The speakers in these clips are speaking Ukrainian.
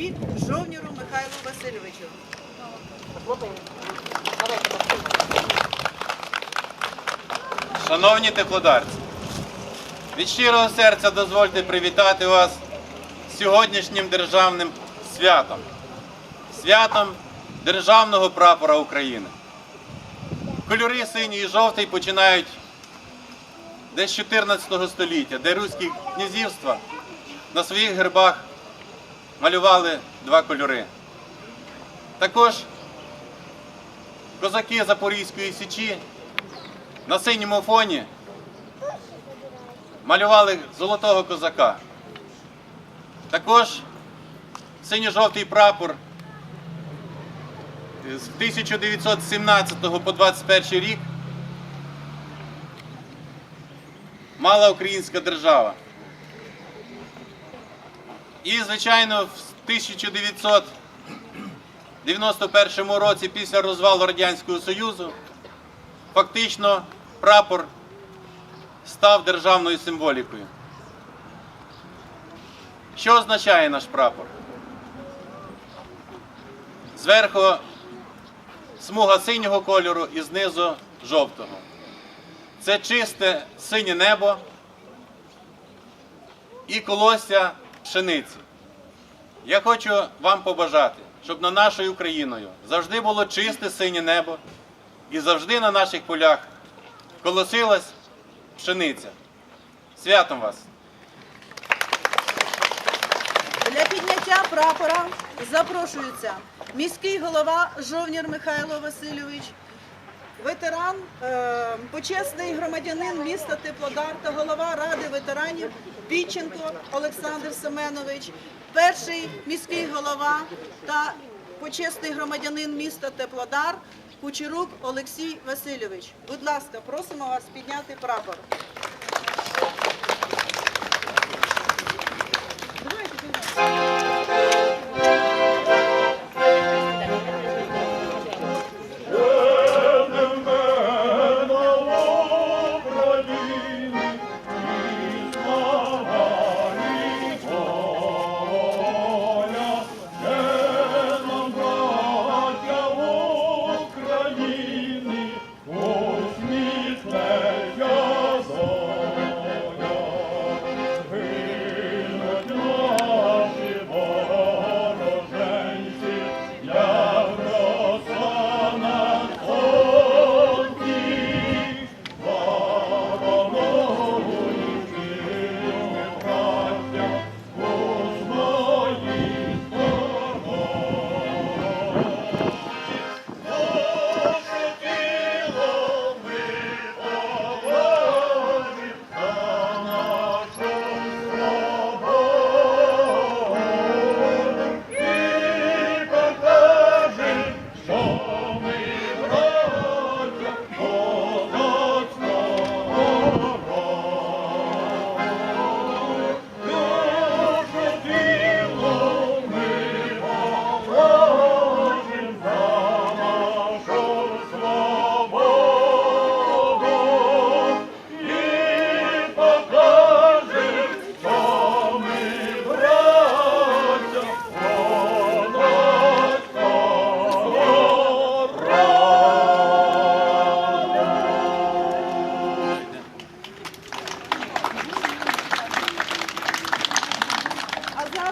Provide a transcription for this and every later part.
І Жовніру Михайлу Васильовичу. Шановні теплодарці, від щирого серця дозвольте привітати вас сьогоднішнім державним святом, святом Державного прапора України. Кольори синій і жовтий починають десь з 14 століття, де руські князівства на своїх гербах малювали два кольори. Також козаки Запорізької січі на синьому фоні малювали золотого козака. Також синьо-жовтий прапор з 1917 по 21 рік мала українська держава. І, звичайно, в 1991 році після розвалу Радянського Союзу фактично прапор став державною символікою. Що означає наш прапор? Зверху смуга синього кольору і знизу жовтого. Це чисте синє небо і колосся пшениці. Я хочу вам побажати, щоб над нашою Україною завжди було чисте синє небо і завжди на наших полях колосилась пшениця. Святом вас! Для підняття прапора запрошується міський голова Жовнір Михайло Васильович, ветеран, е, почесний громадянин міста Теплодар та голова Ради ветеранів Піченко Олександр Семенович, перший міський голова та почесний громадянин міста Теплодар Кучерук Олексій Васильович. Будь ласка, просимо вас підняти прапор.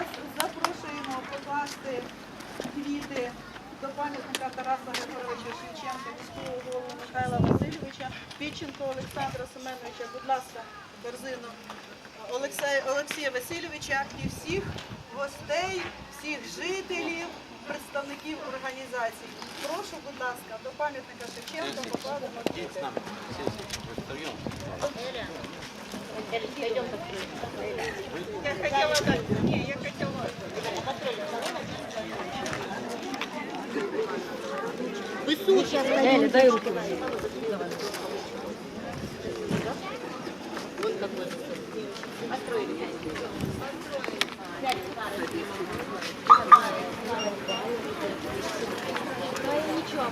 Зараз запрошуємо покласти квіти до пам'ятника Тараса Григоровича Шевченка, міського голову Михайла Васильовича, Піченко Олександра Семеновича, будь ласка, корзину Олексія, Олексія Васильовича і всіх гостей, всіх жителів, представників організацій. Прошу, будь ласка, до пам'ятника Шевченка покладемо квіти. Я хотіла так, ні, я хотіла. Эля, дай руки. Нічого,